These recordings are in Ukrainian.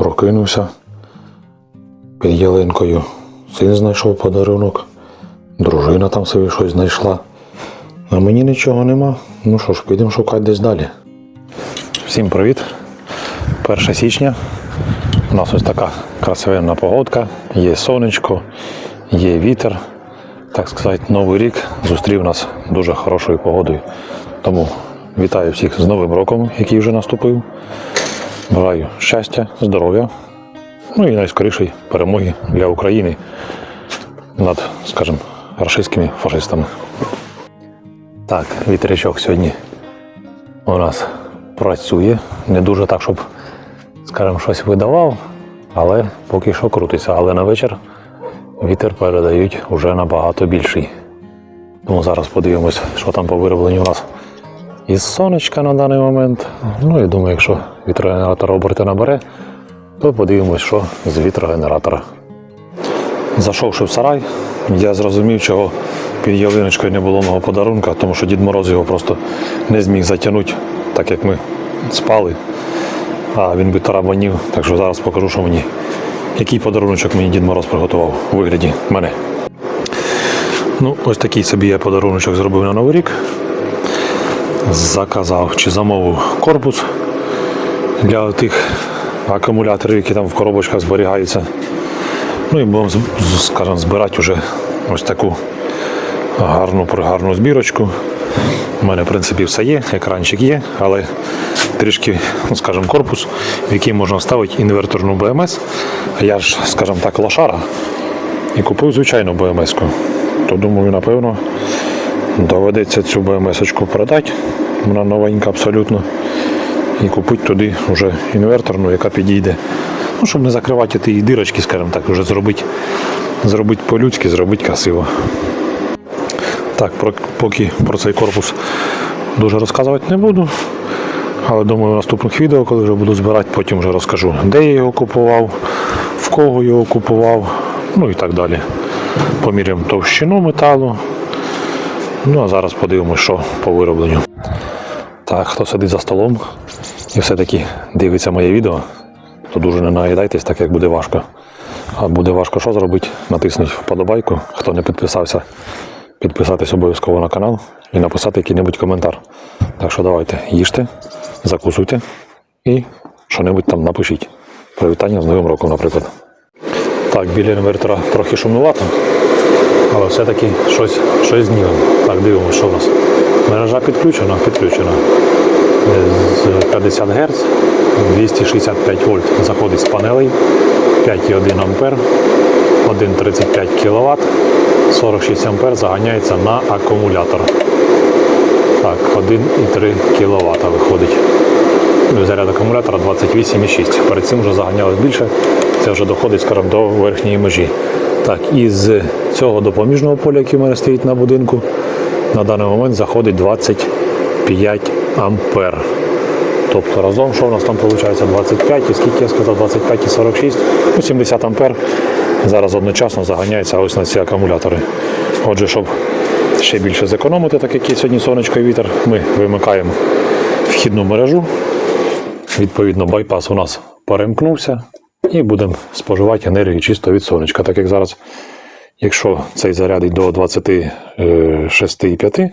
прокинувся. Під ялинкою син знайшов подарунок, дружина там собі щось знайшла. А мені нічого нема. Ну що ж, підемо шукати десь далі. Всім привіт! 1 січня. У нас ось така красивенна погодка, є сонечко, є вітер. Так сказати, новий рік зустрів нас дуже хорошою погодою. Тому вітаю всіх з Новим роком, який вже наступив. Бажаю щастя, здоров'я, ну і найскорішої перемоги для України над, скажімо, рашистськими фашистами. Так, вітрячок сьогодні у нас працює. Не дуже так, щоб, скажімо, щось видавав, але поки що крутиться. Але на вечір вітер передають вже набагато більший. Тому зараз подивимось, що там по виробленню у нас із сонечка на даний момент. Ну і думаю, якщо вітрогенератор оберти набере, то подивимось, що з вітрогенератора. Зайшовши в сарай, я зрозумів, чого під ялиночкою не було мого подарунка, тому що Дід Мороз його просто не зміг затягнути, так як ми спали. А він би тарабанів. Так що зараз покажу, що мені, який подаруночок мені Дід Мороз приготував у вигляді мене. Ну, ось такий собі я подаруночок зробив на Новий рік. Заказав чи замовив корпус для тих акумуляторів, які там в коробочках зберігаються. Ну і будемо, скажімо, збирати вже ось таку гарну пригарну збірочку. У мене, в принципі, все є, екранчик є, але трішки, ну, скажімо, корпус, в який можна вставити інверторну БМС. А я ж, скажімо так, лошара і купив звичайну БМС-ку. То думаю, напевно, доведеться цю БМС-очку продати. Вона новенька абсолютно. І купити туди вже інверторну, яка підійде. Ну, щоб не закривати ті дирочки, скажімо так, вже зробити, зробити по-людськи, зробити красиво. Так, про, поки про цей корпус дуже розказувати не буду. Але думаю, в наступних відео, коли вже буду збирати, потім вже розкажу, де я його купував, в кого його купував, ну і так далі. Поміряємо товщину металу. Ну а зараз подивимося, що по виробленню. Так, хто сидить за столом і все-таки дивиться моє відео, то дуже не наїдайтесь, так як буде важко. А буде важко що зробити? Натисніть вподобайку, хто не підписався, підписатись обов'язково на канал і написати який-небудь коментар. Так що давайте, їжте, закусуйте і що-небудь там напишіть. Привітання з Новим роком, наприклад. Так, біля інвертора трохи шумнувато, але все-таки щось, щось знімемо. Так, дивимося, що у нас. Мережа підключена, підключена. З 50 Гц, 265 вольт заходить з панелей, 5,1 ампер, 1,35 кВт, 46 ампер заганяється на акумулятор. Так, 1,3 кВт виходить. Ну, Заряд акумулятора 28,6. Перед цим вже заганялось більше. Це вже доходить скажімо, до верхньої межі. Так, і цього допоміжного поля, який у мене стоїть на будинку, на даний момент заходить 25 ампер. Тобто разом, що у нас там виходить 25 і скільки я сказав, 25 і 46, ну 70 ампер зараз одночасно заганяється ось на ці акумулятори. Отже, щоб ще більше зекономити, так як є сьогодні сонечко і вітер, ми вимикаємо вхідну мережу. Відповідно, байпас у нас перемкнувся і будемо споживати енергію чисто від сонечка. Так як зараз, якщо цей зарядить до 26,5,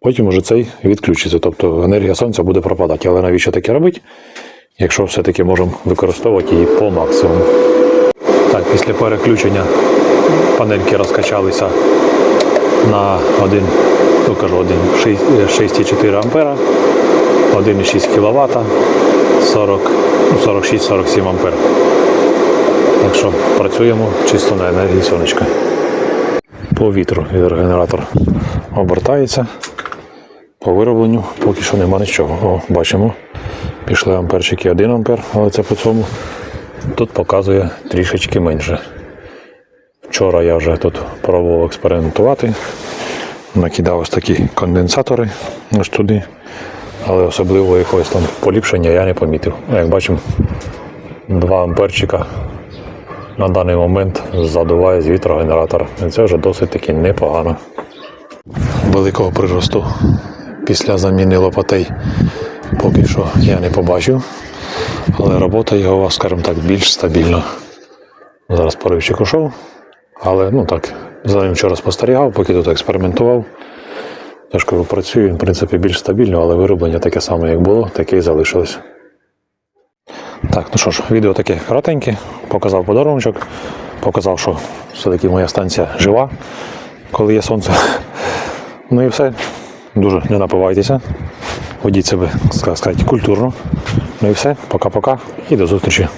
потім уже цей відключиться. Тобто енергія сонця буде пропадати. Але навіщо таке робити, якщо все-таки можемо використовувати її по максимуму? Так, після переключення панельки розкачалися на 1, ну кажу, 1, 6,4 ампера, 1,6 кВт, 40, ну, 46-47 ампер. Так що працюємо чисто на енергії сонечка. По вітру гідрогенератор обертається. По виробленню поки що нема нічого. О, бачимо, пішли амперчики 1 ампер, але це по цьому. Тут показує трішечки менше. Вчора я вже тут пробував експериментувати. Накидав ось такі конденсатори ось туди. Але особливо якогось там поліпшення я не помітив. Як бачимо, 2 амперчика на даний момент задуває з вітрогенератора. Це вже досить таки непогано. Великого приросту після заміни лопатей поки що я не побачив. але робота його, скажімо так, більш стабільна. Зараз поривчик ушов, але ну так, за ним вчора спостерігав, поки тут експериментував. Тож кажу, працює, він, в принципі, більш стабільно, але вироблення таке саме, як було, таке і залишилось. Так, ну що ж, відео таке коротеньке, показав подарунок, показав, що все-таки моя станція жива, коли є сонце. Ну і все. Дуже не напивайтеся. Ведіть себе, сказати, культурно. Ну і все. Пока-пока і до зустрічі.